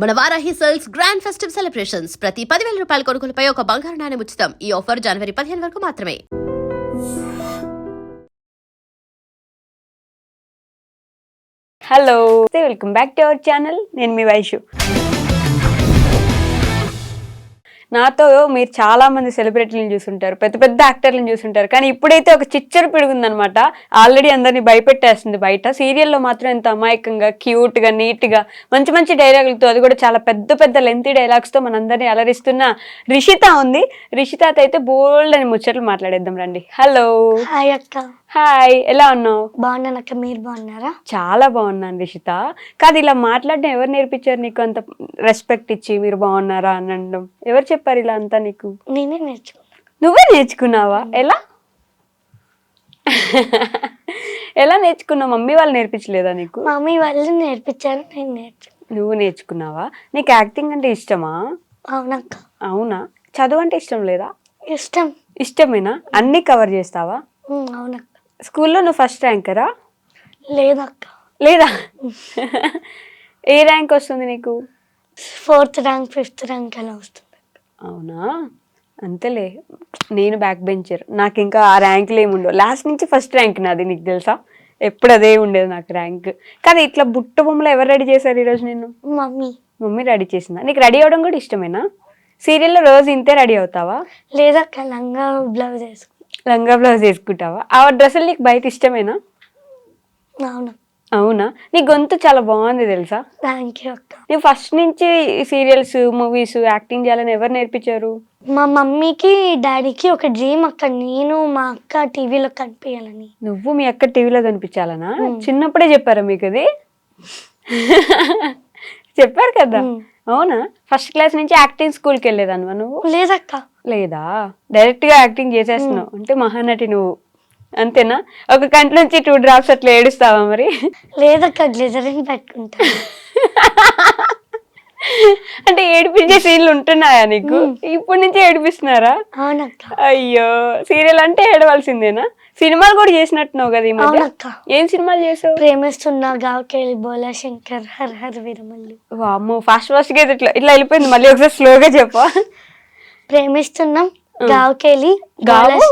మన Varahi sales grand festive celebrations. ప్రతి పదివేల రూపాయల కొనుగోలుపై ఒక బంగారు నాణ్యం ఉచితం. ఈ ఆఫర్ జనవరి పదిహేను వరకు మాత్రమే. Hello welcome back to our channel నేను మీ వైషు. నాతో మీరు చాలా మంది సెలబ్రిటీలను చూసుంటారు పెద్ద పెద్ద యాక్టర్లను చూసుంటారు. కానీ ఇప్పుడైతే ఒక చిచ్చర పిడుగుందనమాట ఆల్రెడీ అందరినీ భయపెట్టేస్తుంది బయట. సీరియల్లో మాత్రం ఎంత అమాయకంగా క్యూట్గా నీట్గా మంచి మంచి డైలాగులతో అది కూడా చాలా పెద్ద పెద్ద లెంతీ డైలాగ్స్తో మనందరినీ అలరిస్తున్న రిషిత ఉంది. రిషితాతో అయితే బోల్డ్ అని ముచ్చట్లు మాట్లాడేద్దాం రండి. హలో. హాయ్ అక్క. హాయ్ ఎలా ఉన్నావు? బాగున్నాను అక్క మీరు బాగున్నారా? చాలా బాగున్నాను రిషిత కాదు ఇలా మాట్లాడడం ఎవరు నేర్పించారు నీకు అంత రెస్పెక్ట్ ఇచ్చి మీరు బాగున్నారా అని అనడం? ఎవరు చెప్పారు ఇలా అంతా నీకు? నేనే నేర్చుకున్నాను నువ్వే నేర్చుకున్నావా? ఎలా? ఎలా నేర్చుకున్నావు? మమ్మీ వాళ్ళు నేర్పించలేదా నీకు? మమ్మీ వాళ్ళు నేర్పించారు నేను నేర్చుకున్నాను నువ్వు నేర్చుకున్నావా? నీకు యాక్టింగ్ అంటే ఇష్టమా? అవునక్క. అవునా? చదువు అంటే ఇష్టం లేదా? ఇష్టం. ఇష్టమేనా? అన్నీ కవర్ చేస్తావా? అవునక్క. స్కూల్లో నువ్వు ఫస్ట్ ర్యాంకరా? లేదక్క. లేదా? ఏ ర్యాంక్ వస్తుంది నీకు? ఫోర్త్ ర్యాంక్ ఫిఫ్త్ ర్యాంక్ అలా వస్తుంది. అవునా? అంతేలే. నేను బ్యాక్ బెంచర్. నాకు ఇంకా ఆ ర్యాంకులు ఏమి ఉండవు. లాస్ట్ నుంచి ఫస్ట్ ర్యాంక్ నాది నీకు తెలుసా? ఎప్పుడు అదే ఉండేది నాకు ర్యాంక్. కానీ ఇట్లా బుట్ట బొమ్మలు ఎవరు రెడీ చేశారు ఈరోజు నేను మమ్మీ. మమ్మీ రెడీ చేసిందా? నీకు రెడీ అవ్వడం కూడా ఇష్టమేనా? సీరియల్లో రోజు ఇంతే రెడీ అవుతావా? లేదక్క లంగా బ్లౌజ్ వేసుకున్నాను లంగా బ్లౌజ్ వేసుకుంటావా? ఆ డ్రెస్సులు నీకు బయట ఇష్టమేనా? అవును. అవునా? నీ గొంతు చాలా బాగుంది తెలుసా? థ్యాంక్ యూ అక్క. నీవు ఫస్ట్ నుంచి సీరియల్స్ మూవీస్ యాక్టింగ్ చేయాలని ఎవరు నేర్పించారు? మా మమ్మీకి డాడీకి ఒక డ్రీమ్ అక్క. నేను మా అక్క టీవీలో కనిపించాలని. నువ్వు మీ అక్క టీవీలో కనిపించాలనా? చిన్నప్పుడే చెప్పారా మీకు అది? చెప్పారు కదా? మ్మ్. అవునా? ఫస్ట్ క్లాస్ నుంచి యాక్టింగ్ స్కూల్కి వెళ్ళేదాన్వా నువ్వు? లేదక్క. లేదా? డైరెక్ట్గా యాక్టింగ్ చేసేస్తున్నావు. అంటే మహానటి నువ్వు. అంతేనా? ఒక కంటి నుంచి టూ డ్రాప్స్ అట్లా ఏడుస్తావా మరి? లేదక్క గ్లిజరిన్ పెట్టుకుంటాను అంటే ఏడిపించే సీన్లు ఉంటున్నాయా నీకు? ఇప్పటి నుంచి ఏడిపిస్తున్నారా? అయ్యో సీరియల్ అంటే ఏడవలసిందేనా? సినిమాలు కూడా చేసినట్టున్నావు కదా ఈ మధ్య? అవునక్క. ఏం సినిమాలు చేసావు? ప్రేమిస్తున్నా బోలా శంకర్ హర్ హర్ వీరమల్లు. వామ్మో ఫాస్ట్ ఫాస్ట్గా ఇట్లా ఇట్లా వెళ్ళిపోయింది. మళ్ళీ ఒకసారి స్లోగా చెప్పా. ప్రేమిస్తున్నాం. గావకేలి గావు?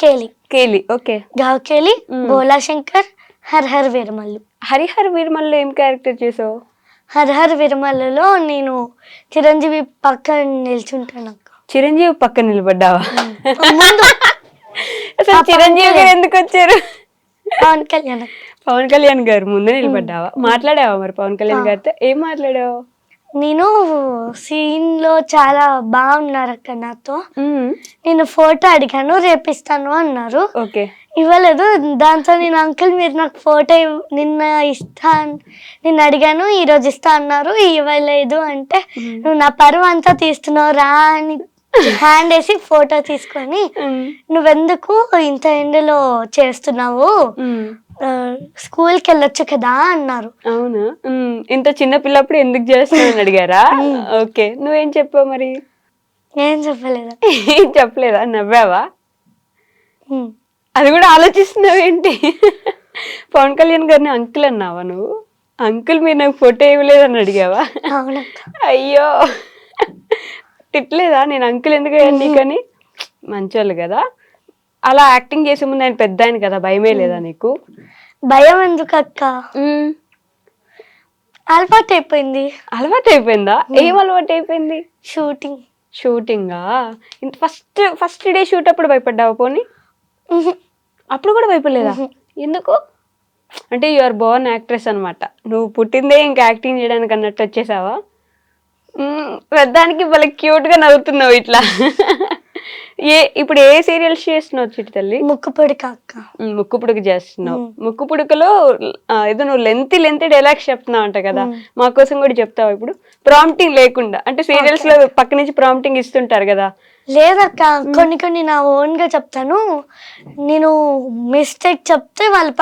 కేలి కేలి. ఓకే. గావకేలి బోలా శంకర్ హర్ హర్ వీరమల్లు. హరిహర్ వీరమల్లో ఏం క్యారెక్టర్ చేసావు? హర్ హర్ వీరమల్లులో నేను చిరంజీవి పక్కన నిల్చుంటాను అక్క. చిరంజీవి పక్కన నిలబడ్డావా? అసలు చిరంజీవి గారు ఎందుకు వచ్చారు? పవన్ కళ్యాణ్. పవన్ కళ్యాణ్ గారు ముందే నిలబడ్డావా? మాట్లాడావా మరి పవన్ కళ్యాణ్ గారితో? ఏం మాట్లాడావు? నేను సీన్లో చాలా బాగున్నారు అక్క నాతో. నేను ఫోటో అడిగాను రేపిస్తాను అన్నారు. ఓకే. ఇవ్వలేదు దాంతో నేను అంకుల్ మీరు నాకు ఫోటో నిన్న ఇస్తా నిన్న అడిగాను ఈ రోజు ఇస్తా అన్నారు ఇవ్వలేదు అంటే నువ్వు నా పరువు అంతా తీస్తున్నావు రా అని హ్యాండ్ వేసి ఫోటో తీసుకొని. నువ్వెందుకు ఇంత ఎండలో చేస్తున్నావు? స్కూల్కి వెళ్ళొచ్చు కదా అన్నారు. అవునా. ఇంత చిన్న పిల్లప్పుడు ఎందుకు చేస్తున్నావు అని అడిగారా ఓకే నువ్వేం చెప్పావు మరి? ఏం చెప్పలేదు? ఏం చెప్పలేదా? నవ్వావా? ఉమ్. అది కూడా ఆలోచిస్తున్నావు ఏంటి? పవన్ కళ్యాణ్ గారిని అంకుల్ అన్నావా నువ్వు? అంకుల్ మీరు నాకు ఫోటో ఇవ్వలేదని అడిగావా? అవునక్క. అయ్యో! తిట్టలేదా? నేను అంకుల్ ఎందుకు అయ్యాను నీకని? మంచోళ్ళు కదా. అలా యాక్టింగ్ చేసే ముందు ఆయన పెద్ద ఆయన కదా భయమే లేదా నీకు? భయం ఎందుకు అక్క? అలవాటు అయిపోయింది అలవాటు అయిపోయిందా ఏం అలవాటు అయిపోయింది షూటింగ్? షూటింగా ఫస్ట్ ఫస్ట్ డే షూట్ అప్పుడు భయపడ్డావా పోనీ? అప్పుడు కూడా భయపడలేదా? ఎందుకు? అంటే యు ఆర్ బోర్న్ యాక్ట్రెస్ అనమాట నువ్వు పుట్టిందే ఇంకా యాక్టింగ్ చేయడానికి అన్నట్టు వచ్చేసావా? పెద్దానికి భలే క్యూట్గా నవ్వుతున్నావు ఇట్లా. ఏ ఇప్పుడు ఏ సీరియల్స్ చేస్తున్నావు చిట్టి తల్లి? ముక్కు పొడిక అక్క. ముక్కు పుడక చేస్తున్నావు. ముక్కు పుడకలో ఏదో నువ్వు లెంత్ లెంత్ డైలాగ్స్ చెప్తున్నావు అంట కదా. మా కోసం కూడా చెప్తావు ఇప్పుడు? ప్రాంప్టింగ్ లేకుండా. అంటే సీరియల్స్లో పక్క నుంచి ప్రాంప్టింగ్ ఇస్తుంటారు కదా. లేదక్క కొన్ని కొన్ని నా ఓన్గా చెప్తాను. నేను మిస్టేక్ చెప్తే వాళ్ళు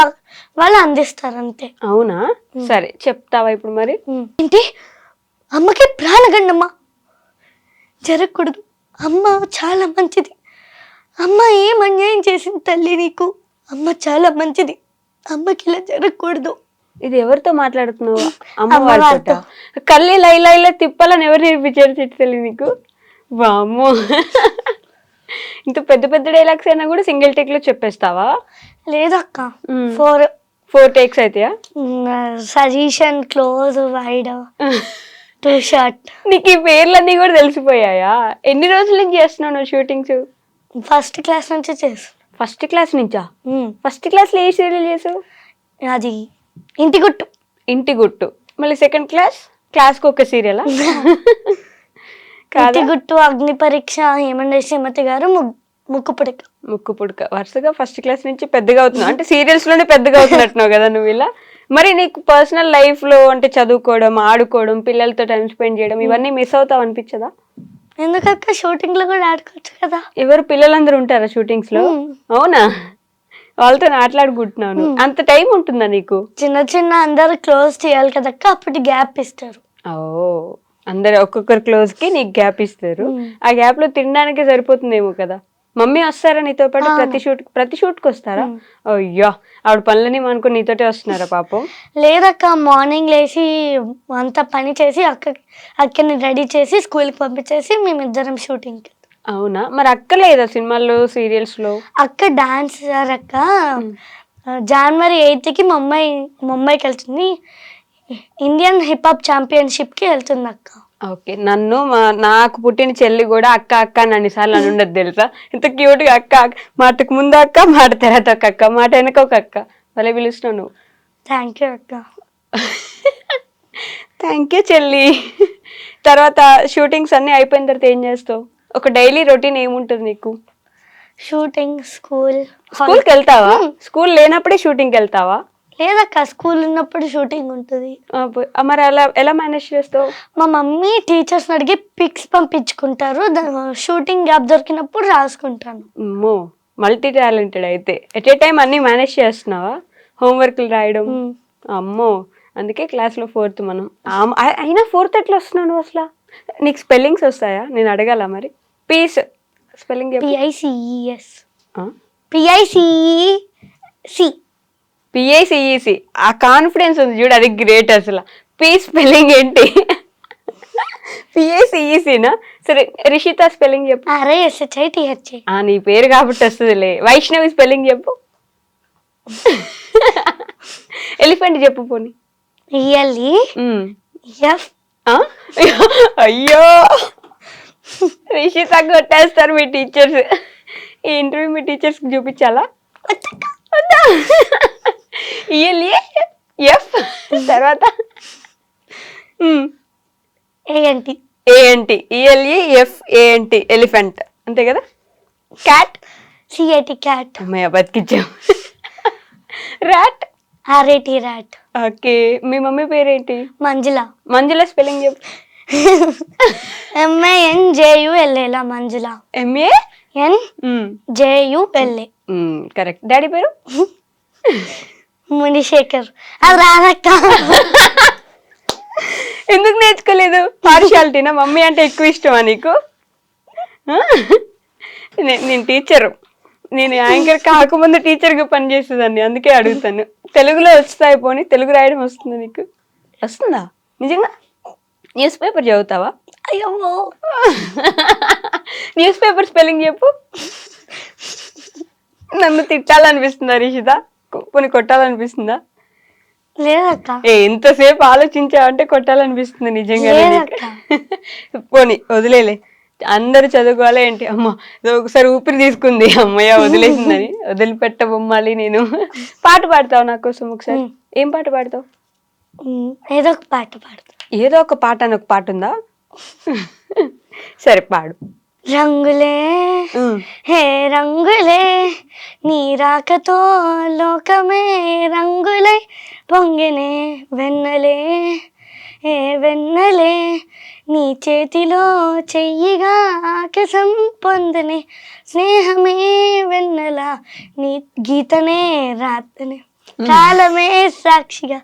వాళ్ళు అందిస్తారు అంతే. అవునా? సరే చెప్తావా ఇప్పుడు మరి? ఏంటి? అమ్మకి ప్రాణగండమ్మ. జరగకూడదు. అమ్మ చాలా మంచిది. అమ్మ ఏం అన్యాయం చేసింది తల్లి నీకు? అమ్మ చాలా మంచిది. అమ్మకి ఇలా జరగకూడదు. ఇది ఎవరితో మాట్లాడుతున్నావు? కళ్ళు ఇలా ఇలా తిప్పాలని ఎవరు నేర్పించారు చిట్టుతల్లి నీకు? వామ్మో. ఇంత పెద్ద పెద్ద డైలాగ్స్ అయినా కూడా సింగిల్ టేక్లో చెప్పేస్తావా? లేదక్క. Four four takes అయితాయా? Suggestion close wide. Shirt నీకు ఈ పేర్లన్నీ కూడా తెలిసిపోయాయా? ఎన్ని రోజుల నుంచి చేస్తున్నావు నువ్వు షూటింగ్స్ ఫస్ట్ క్లాస్ నుంచి చేసు ఫస్ట్ క్లాస్ నుంచా. ఫస్ట్ క్లాస్లో ఏ సీరియల్ చేసావు? అది ఇంటి గుట్టు. ఇంటి గుట్టు. మళ్ళీ సెకండ్ క్లాస్ క్లాస్కి ఒక సీరియలా ఇంటి గుట్టు అగ్ని పరీక్ష హేమండ శ్రీమతి గారు ముక్కు పుడక. ముక్కు పుడక. వరుసగా ఫస్ట్ క్లాస్ నుంచి పెద్దగా అవుతున్నావు. అంటే సీరియల్స్లోనే పెద్దగా అవుతున్నట్టున్నావు కదా నువ్వు ఇలా? మరి నీకు పర్సనల్ లైఫ్లో అంటే చదువుకోవడం ఆడుకోవడం పిల్లలతో టైం స్పెండ్ చేయడం ఇవన్నీ మిస్ అవుతావు అనిపించదా? ఎందుకక్క? షూటింగ్లో కూడా ఆడుకోవచ్చు కదా. ఎవరు పిల్లలందరూ ఉంటారా షూటింగ్స్లో? మ్మ్. అవునా? వాళ్ళతో ఆటలాడుకుంటున్నాను అంత టైం ఉంటుందా నీకు? చిన్న చిన్న అందరు క్లోజ్ చేయాలి కదక్క? అప్పుడు గ్యాప్ ఇస్తారు. ఓ అందరు ఒక్కొక్కరు క్లోజ్కి నీకు గ్యాప్ ఇస్తారు. ఆ గ్యాప్లో తినడానికి సరిపోతుందేమో కదా. మమ్మీ వస్తారా నీతో పాటు? ప్రతి షూట్ ప్రతి షూట్కి వస్తారా అయ్యో ఆవిడ పనులని అనుకుని నీతోటే వస్తున్నారా పాపం? లేదక్క మార్నింగ్ లేచి అంత పని చేసి అక్క అక్కని రెడీ చేసి స్కూల్కి పంపించేసి మేమిద్దరం షూటింగ్కి అవునా? మరి అక్క లేదా సినిమాల్లో సీరియల్స్లో అక్క డాన్స్ అక్క. జనవరి ఎయిత్కి ముంబై ముంబైకి వెళ్తుంది. ఇండియన్ హిప్ హాప్ ఛాంపియన్షిప్కి వెళ్తుంది అక్క. ఓకే. నన్ను మా నాకు పుట్టిన చెల్లి కూడా అక్క అక్క అని అన్నిసార్లు అని ఉండదు తెలుసా? ఇంత క్యూట్గా అక్క అక్క. మాటకు ముందు అక్క మాట తర్వాత ఒక అక్క మాట వెనక ఒక అక్క. భలే పిలుస్తున్నావు నువ్వు. థ్యాంక్ యూ అక్క. థ్యాంక్ యూ చెల్లి. తర్వాత షూటింగ్స్ అన్ని అయిపోయిన తర్వాత ఏం చేస్తావు? ఒక డైలీ రొటీన్ ఏముంటుంది నీకు? షూటింగ్ స్కూల్ స్కూల్కి వెళ్తావా? స్కూల్ లేనప్పుడే షూటింగ్కి వెళ్తావా? లేదక్క స్కూల్ ఉన్నప్పుడు షూటింగ్ ఉంటుంది. మరి అలా ఎలా మేనేజ్ చేస్తావు? మా మమ్మీ టీచర్స్ అడిగి పిక్స్ పంపించుకుంటారు. షూటింగ్ గ్యాప్ దొరికినప్పుడు రాసుకుంటాను. అమ్మో మల్టీ టాలెంటెడ్ అయితే. ఎట్ ఏ టైం అన్ని మేనేజ్ చేస్తున్నావా? హోంవర్క్లు రాయడం? మ్మ్. అమ్మో అందుకే క్లాస్లో ఫోర్త్ మనం. అయినా ఫోర్త్ ఎట్లా వస్తున్నావు నువ్వు అసలు? నీకు స్పెల్లింగ్స్ వస్తాయా? నేను అడగాల మరి? పీస్ స్పెల్లింగ్ పిఐసిఈఎస్ పిఐసిఈసి పిఐసిఈసి ఆ కాన్ఫిడెన్స్ ఉంది చూడు అది గ్రేట్ అసలు. పీ స్పెల్లింగ్ ఏంటి? పిఐసిఈసినా సరే రిషిత స్పెల్లింగ్ చెప్పు. అరే ఎస్హెచ్ఐ టిహెచ్ఐ ఆ నీ పేరు కాబట్టి వస్తుందిలే. వైష్ణవి స్పెల్లింగ్ చెప్పు. ఎలిఫెంట్ చెప్పు పోనీ. ఎఫ్? అయ్యో! రిషిత కొట్టేస్తారు మీ టీచర్స్ ఈ ఇంటర్వ్యూ మీ టీచర్స్ చూపించాలా? ఈఎల్ఏ ఎఫ్ తర్వాత. A N T A N T E L E F A N T elephant అంతే కదా? Cat C I T cat అమ్మయ్య బతికిచ్చాం rat R A T rat okay me mummy పేరేంటి? Manjula. Manjula spelling చెప్పు. MAN జేయుఎల్ఏలా Manjula. M A N J U L A correct daddy పేరు? మునిశేఖర్. అది రానక్క. ఎందుకు నేర్చుకోలేదు? పార్షాలిటీనా mummy అంటే ఎక్కువ ఇష్టమా నీకు? నేను టీచరు నేను యాంకర్ కాకముందు టీచర్గా పనిచేసేదాన్ని. అందుకే అడుగుతాను. తెలుగులో వస్తాయి పోనీ తెలుగు రాయడం వస్తుందా నీకు? వస్తుందా? నిజంగా? న్యూస్ పేపర్ చదువుతావా? అయ్యో! న్యూస్ పేపర్ స్పెల్లింగ్ చెప్పు. నన్ను తిట్టాలనిపిస్తుందా రిషిత? పోనీ కొట్టాలనిపిస్తుందా? లేదక్క. ఏ ఎంతసేపు ఆలోచించావంటే కొట్టాలనిపిస్తుంది నిజంగా. పోనీ వదిలేలే. అందరు చదువుకోవాలి ఏంటి? అమ్మ ఒకసారి ఊపిరి తీసుకుంది. అమ్మయ్య వదిలేసిందని. వదిలిపెట్ట బొమ్మాలి నేను. పాట పాడతావు నా కోసం ఒకసారి. ఏం పాట పాడతావు? ఏదో ఒక పాట పాడుతా ఏదో ఒక పాట అని ఒక పాట ఉందా? సరే పాడు. రంగులే. హే రంగులే నీ రాకతో లోకమే రంగులై పొంగినే వెన్నలే ఏ వెన్నలే నీ చేతిలో చెయ్యిగా ఆకాశం పొందనే స్నేహమే వెన్నెల నీ గీతనే రాతనే కాలమే సాక్షిగా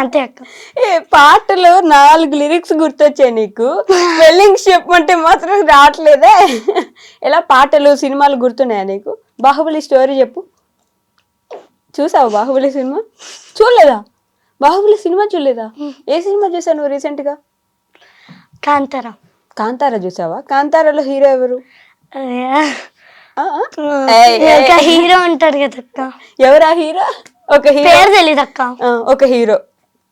అంతే అక్క. ఏ పాటలో నాలుగు లిరిక్స్ గుర్తొచ్చాయి నీకు? స్పెల్లింగ్స్ చెప్పమంటే మాత్రం రావట్లేదే. ఎలా పాటలు సినిమాలు గుర్తున్నాయా నీకు? బాహుబలి స్టోరీ చెప్పు. చూసావు బాహుబలి సినిమా? చూడలేదా? బాహుబలి సినిమా చూడలేదా? ఏ సినిమా చూసావు నువ్వు రీసెంట్గా కాంతారా. కాంతారా చూసావా? కాంతారాలో హీరో ఎవరు? హీరో ఉంటాడు కదా ఎవరా హీరో? ఒక హీరో తెలీదు అక్క. ఆ, ఒక హీరో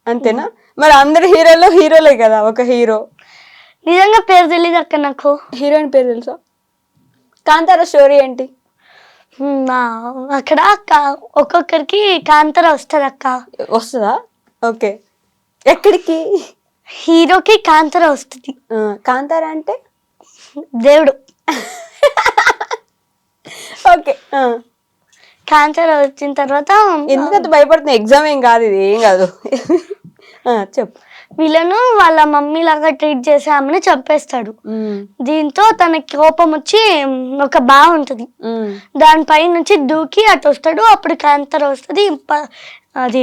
అంతేనా? మరి అందరు హీరోలో హీరోలే కదా ఒక హీరో నిజంగా పేరు తెలీదు అక్క నాకు. హీరోయిన్ పేరు తెలుసా? కాంతారా స్టోరీ ఏంటి? హ్మ్, ఆ, అక్కడ కా- ఒక్కొక్కరికి కాంతారా వస్తుంది అక్క. వస్తుందా? ఓకే. ఎక్కడికి? హీరోకి కాంతారా వస్తుంది. ఆ, కాంతారా అంటే? దేవుడు. ఓకే కాంతారా వచ్చిన తర్వాత ఎందుకంత భయపడుతుంది ఎగ్జామ్ ఏం కాదు ఇది ఏం కాదు. చెప్పు. వీళ్ళను వాళ్ళ మమ్మీ లాగా ట్రీట్ చేసే ఆమెను చంపేస్తాడు. ఉమ్, దీంతో తనకి కోపం వచ్చి ఒక బా ఉంటుంది. దానిపై నుంచి దూకి అటు వస్తాడు అప్పుడు క్యాన్సర్ వస్తుంది. అది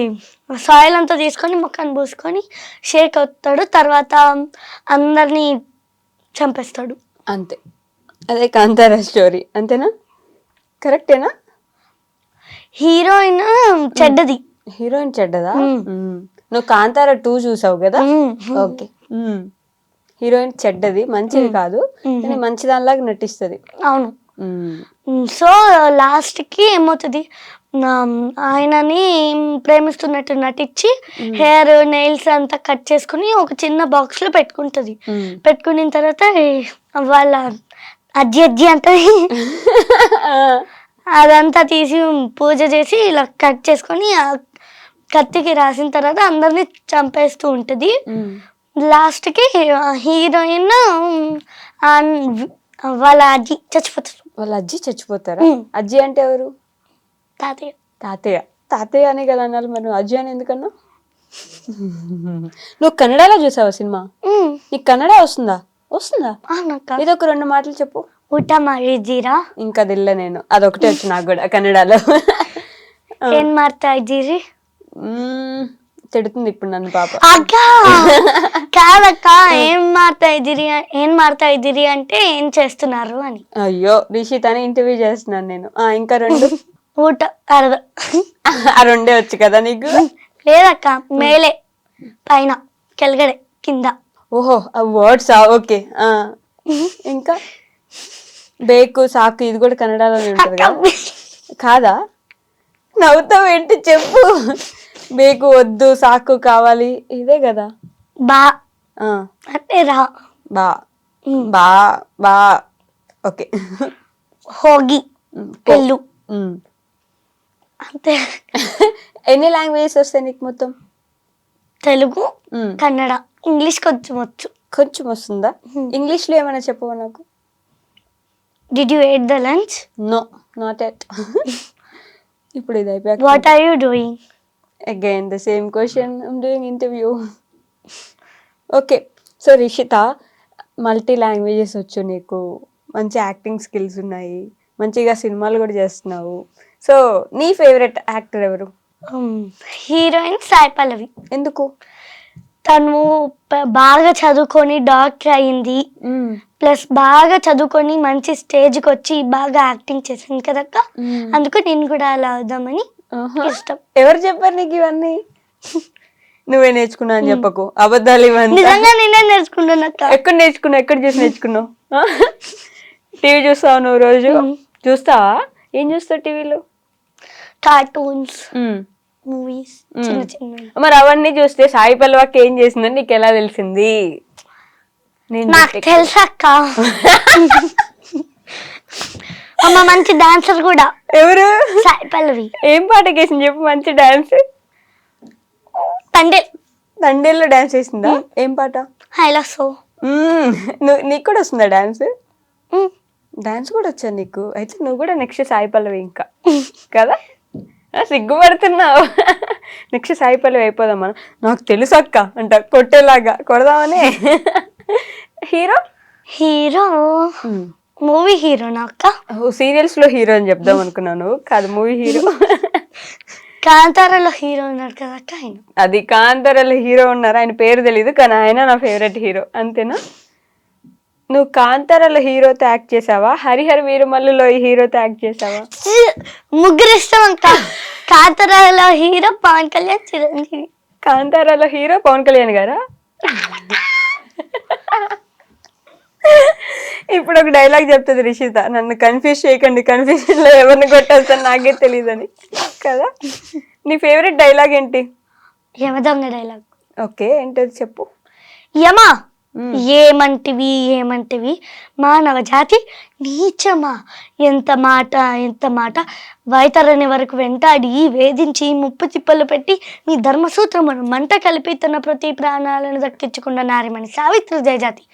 సాయిల్ అంతా తీసుకొని ముఖాన్ని పూసుకొని షేక్ అవుతాడు. తర్వాత అందరినీ చంపేస్తాడు. అంతే. అదే కాంతారా స్టోరీ అంతేనా? కరెక్టేనా హీరోయిన్ చెడ్డది. హీరోయిన్ చెడ్డదా. నువ్వు కాంతారా టూ చూసావు కదా. ఓకే. హీరోయిన్ చెడ్డది మంచిది కాదు. కానీ మంచి దానిలాగా నటిస్తుంది. అవును. సో లాస్ట్కి ఏమవుతుంది? నా- ఆయనని ప్రేమిస్తున్నట్టు నటించి హెయిర్ నెయిల్స్ అంతా కట్ చేసుకుని ఒక చిన్న బాక్స్లో పెట్టుకుంటుంది. ఉమ్. పెట్టుకున్న తర్వాత వాళ్ళ అజ్జి అజ్జి అంటది అదంతా తీసి పూజ చేసి ఇలా కట్ చేసుకొని ఆ కత్తికి రాసిన తర్వాత అందరినీ చంపేస్తూ ఉంటుంది. లాస్ట్కి హీరోయిన్ వాళ్ళ అజ్జి చచ్చిపోతారు. వాళ్ళ అజ్జి చచ్చిపోతారా. అజ్జి అంటే ఎవరు? తాతయ్య. తాతయ్య. తాతయ్య అనే కదా అన్నారు మరి. అజ్జి అని ఎందుకన్నా నువ్వు కన్నడలో చూసావా సినిమా? నీకు కన్నడ వస్తుందా? వస్తుందా? ఇది ఒక రెండు మాటలు చెప్పు. ఊట ಮಾಡಿದ್ದೀರಾ ఇంకా దిల్ల నేను. అదొకటే వచ్చు నాకు కూడా కన్నడలో. ఏం ಮಾಡ್ತಾ ఇద్దీరి తిడుతుంది ఇప్పుడు నన్ను పాప. కాదక్క ఏం మార్తా ఇదిరి ఏం మార్తా ఇదిరి అంటే ఏం చేస్తున్నారు అని. అయ్యో రిషితని ఇంటర్వ్యూ చేస్తున్నాను నేను. ఆ ఇంకా రెండు? ఊట ఆ రెండే వచ్చు కదా నీకు? లేదక్క మేలే. పైన కెలగడే కింద. ఓహో ఆ వర్డ్స్ ఓకే. ఇంకా? బేకు సాకు ఇది కూడా కన్నడలోనే ఉంటుంది కదా. కాదా? నవ్వుతావు ఏంటి చెప్పు. బేకు వద్దు సాకు కావాలి ఇదే కదా. బా. ఆ. అంటే రా. బా. బా బా. ఓకే. ಹೋಗಿ ఉమ్, పో. వెళ్ళు ఉమ్. అంతే. ఎన్ని లాంగ్వేజెస్ వస్తాయి నీకు మొత్తం? తెలుగు. కన్నడ ఇంగ్లీష్ కొంచెం వచ్చు. కొంచెం వస్తుందా? ఇంగ్లీష్లో ఏమైనా చెప్పవా నాకు? Did you ate the lunch no not at ఇప్పుడు ఇది అయిపోయాక what are you doing again the same question I'm doing interview okay so Rishitha multi languages వచ్చు నీకు. మంచి యాక్టింగ్ స్కిల్స్ ఉన్నాయి. మంచిగా సినిమాలు కూడా చేస్తున్నావు. సో నీ ఫేవరెట్ యాక్టర్ ఎవరు? హీరోయిన్ సాయి పల్లవి. ఎందుకు? తను బాగా చదువుకొని డాక్టర్ అయింది. మ్మ్. ప్లస్ బాగా చదువుకొని మంచి స్టేజ్కి వచ్చి బాగా యాక్టింగ్ చేసింది కదక్క. అందుకు నేను కూడా అలా అవుదామని. ఇష్టం. ఎవరు చెప్పారు నీకు ఇవన్నీ? నువ్వే నేర్చుకున్నా అని చెప్పకు. అబద్ధాలు ఇవన్నీ నిజంగా నేనే నేర్చుకుంటున్నాక ఎక్కడ నేర్చుకున్నావు? ఎక్కడ చూసి నేర్చుకున్నావు? టీవీ చూస్తావు నువ్వు రోజు? చూస్తావా? ఏం చూస్తావు టీవీలో? కార్టూన్స్ మూవీస్ చిన్న చిన్న మరి అవన్నీ చూస్తే సాయి పల్లవాకి ఏం చేసిందని నీకు ఎలా తెలిసింది? నాకు తెలుసక్క అమ్మ మంచి డాన్సర్ కూడా. ఎవరు? సాయి పల్లవి. ఏం పాట వేసింది చెప్పు మంచి డాన్స్. తండే దండేల్లో డాన్స్ వేసిందా? ఏం పాట? హైలా సో. నువ్వు నీకు కూడా వస్తుందా డాన్స్? డాన్స్ కూడా వచ్చా నీకు? అయితే నువ్వు కూడా నెక్స్ట్ సాయి పల్లవి ఇంకా. కదా? సిగ్గుపడుతున్నావు. నెక్స్ట్ సాయి పల్లవి అయిపోదాం మనం. నాకు తెలుసు అక్క? అంట కొట్టేలాగా. కొడదామని. హీరో? హీరో? మూవీ హీరోనా అక్క? సీరియల్స్లో హీరో అని చెప్దాం అనుకున్నాను కాదు మూవీ హీరో. కాంతారాలో హీరో ఉన్నాడు కదా అక్క ఆయన? అది కాంతారాలో హీరో ఉన్నారు? ఆయన పేరు తెలీదు కానీ ఆయన నా ఫేవరెట్ హీరో అంతేనా? నువ్వు కాంతారాలో హీరోతో యాక్ట్ చేసావా? హరిహర వీరమల్లులో ఈ హీరోతో యాక్ట్ చేసావా? ముగ్గురు ఇష్టం అక్క. కాంతారాలో హీరో పవన్ కళ్యాణ్ చిరంజీవి. కాంతారాలో హీరో పవన్ కళ్యాణ్ గారా? ఇప్పుడు ఒక డైలాగ్ చెప్తుంది రిషిత నన్ను కన్ఫ్యూజ్ చేయకండి కన్ఫ్యూజన్లో ఎవరిని కొట్టేస్తాను నాకే తెలియదని కదా? నీ ఫేవరెట్ డైలాగ్ ఏంటి? డైలాగ్. ఓకే ఏంటది చెప్పు. యమా! ఏమంటివి ఏమంటివి? మానవ జాతి నీచమా? ఎంత మాట ఎంత మాట? వైతరని వరకు వెంటాడి వేధించి ముప్పు తిప్పలు పెట్టి మీ ధర్మసూత్రమును మంట కలిపి తన ప్రతి ప్రాణాలను దక్కించుకున్న నారిమణి సావిత్రి జయజాతి.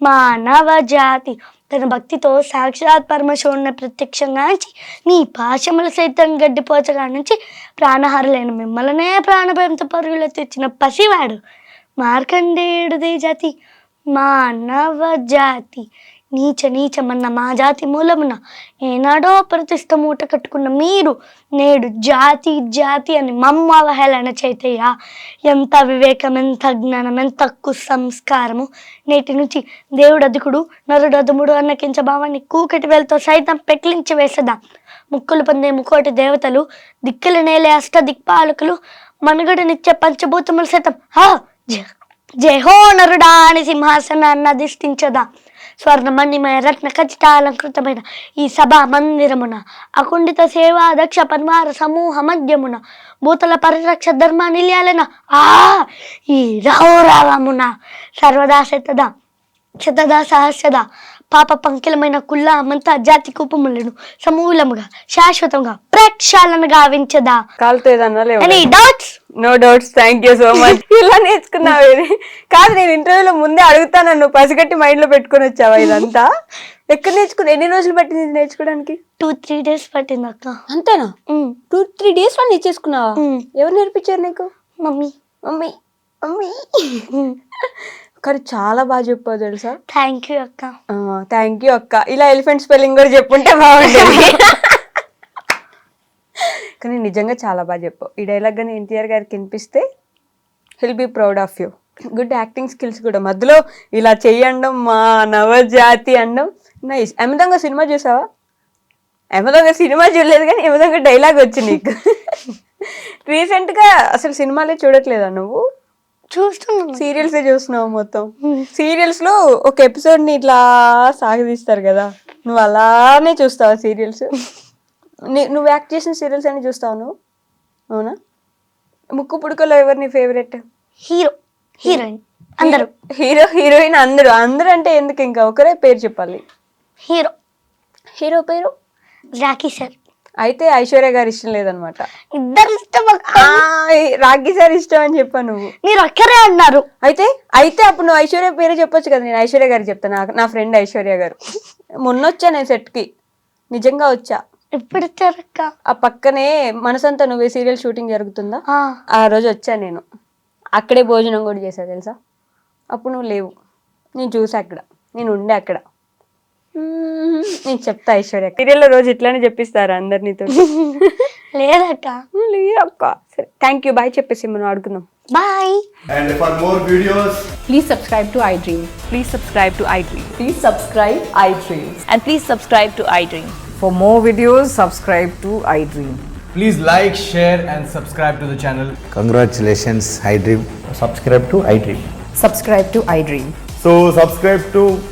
మానవ జాతి. తన భక్తితో సాక్షాత్ పరమశివుని ప్రత్యక్షంగా నుంచి నీ పాశములు సైతం గడ్డిపోచగా నుంచి ప్రాణహారులైన మిమ్మల్నే ప్రాణభయంతో పరుగులు తెచ్చిన పసివాడు మార్కండేయుడిదే జాతి మానవ జాతి నీచ నీచమన్న మా జాతి మూలమున ఏనాడో ప్రతిష్ట మూట కట్టుకున్న మీరు నేడు జాతి జాతి అని మమ్మ అవహేళన చేతయ్యా. ఎంత వివేకం ఎంత జ్ఞానం ఎంత కుసంస్కారము నేటి నుంచి దేవుడు అధికుడు నరుడు అదుముడు అన్న కించభావాన్ని కూకటి వేలతో సైతం పెకిలించి వేసదా. ముక్కులు పొందే ముకోటి దేవతలు దిక్కుల నేలే అష్ట దిక్పాలకులు మనుగడనిచ్చే పంచభూతములు సైతం. హా! జ- జయహో నరుడా అని సింహాసనాన్ని అధిష్ఠించదా? స్వర్ణమణిమయ రత్న ఖచ్చితాలంకృతమైన ఈ సభా మందిరమున అకుండిత సేవా దక్ష పన్వార సమూహ మధ్యమున భూతల పరిరక్ష ధర్మ నిలయాలన ఆ ఈ రావమున సర్వదా శతదా శతదా సహస్యదా పాప పంకిలమైన కుల్లా మంతా జాతి కూపములను సమూలముగా శాశ్వతంగా ప్రక్షాళన గావించదా? Any doubts no doubts thank you so much ఇలా నేర్చుకున్నావు ఇది. కాదు నేను ఇంటర్వ్యూలో ముందే అడుగుతాను నువ్వు పసిగట్టి మైండ్లో పెట్టుకొని వచ్చావా ఇదంతా? ఎక్కడ నేర్చుకున్నా ఎన్ని రోజులు పట్టింది నేర్చుకోవడానికి? టూ త్రీ డేస్ పట్టింది అక్క. అంతేనా? టూ త్రీ డేస్లో నేర్చేసుకున్నావా. ఎవరు నేర్పించారు నీకు? మమ్మీ. మమ్మీ. మమ్మీ. కానీ చాలా బాగా చెప్పావు తెలుసా? థ్యాంక్ యూ అక్క. థ్యాంక్ యూ అక్క. ఇలా ఎలిఫెంట్ స్పెల్లింగ్ కూడా చెప్పుంటే బాగుండేది. కానీ నిజంగా చాలా బాగా చెప్పావు. ఈ డైలాగ్ కానీ ఎన్టీఆర్ గారికి వినిపిస్తే he'll be proud of you good acting skills కూడా. మధ్యలో ఇలా చెయ్యండం మా నవజాతి అనడం నైస్ అమితంగా సినిమా చూసావా? అమితంగా సినిమా చూడలేదు కానీ అమితంగా డైలాగ్ వచ్చింది నీకు. రీసెంట్గా అసలు సినిమాలే చూడట్లేదా నువ్వు? చూస్తున్నాను. సీరియల్స్ చూస్తున్నావు మొత్తం. సీరియల్స్లో ఒక ఎపిసోడ్ని ఇట్లా సాగదీస్తారు కదా. నువ్వు అలానే చూస్తావా సీరియల్స్? నువ్వు యాక్ట్ చేసిన సీరియల్స్ అని చూస్తావు నువ్వు? అవునా? ముక్కు పుడుకలో ఎవరు నీ ఫేవరెట్? హీరో. హీరోయిన్. అందరూ. హీరో హీరోయిన్ అందరూ. అందరూ అంటే ఎందుకు ఇంకా? ఒకరే పేరు చెప్పాలి. హీరో. హీరో పేరు రాఖీ సార్. అయితే ఐశ్వర్య గారు ఇష్టం లేదనమాట. ఇద్దరు ఇష్టం రాగి సార్ ఇష్టం అని చెప్పాను నువ్వు. మీరు ఒక్కరే అన్నారు. అయితే అయితే అప్పుడు నువ్వు ఐశ్వర్య పేరే చెప్పొచ్చు కదా నేను ఐశ్వర్య గారు చెప్తాను నా- ఫ్రెండ్ ఐశ్వర్య గారు. మొన్న వచ్చా నేను సెట్కి? నిజంగా వచ్చా? ఇప్పుడు వచ్చారక్క ఆ పక్కనే మనసంతా నువ్వే సీరియల్ షూటింగ్ జరుగుతుందా? ఆ, రోజు వచ్చా నేను. అక్కడే భోజనం కూడా చేశా తెలుసా? అప్పుడు నువ్వు లేవు. నేను చూసా అక్కడ. నేను ఉండే అక్కడ. నేను చెప్తా ఐశ్వర్య సీరియల్లో రోజు ఇట్లానే చెప్పిస్తారా అందరినీతో లేదక్క అక్క సరే థ్యాంక్ యూ బాయ్ చెప్పేసి మనం ఆడుకుందాం bye And for more videos, Please subscribe to iDream. Please subscribe to iDream. Please subscribe iDream. And please subscribe to iDream. For more videos, subscribe to iDream. please like, share, and subscribe to the channel. Congratulations, iDream. subscribe to iDream. Subscribe to iDream. So subscribe to iDream Media. I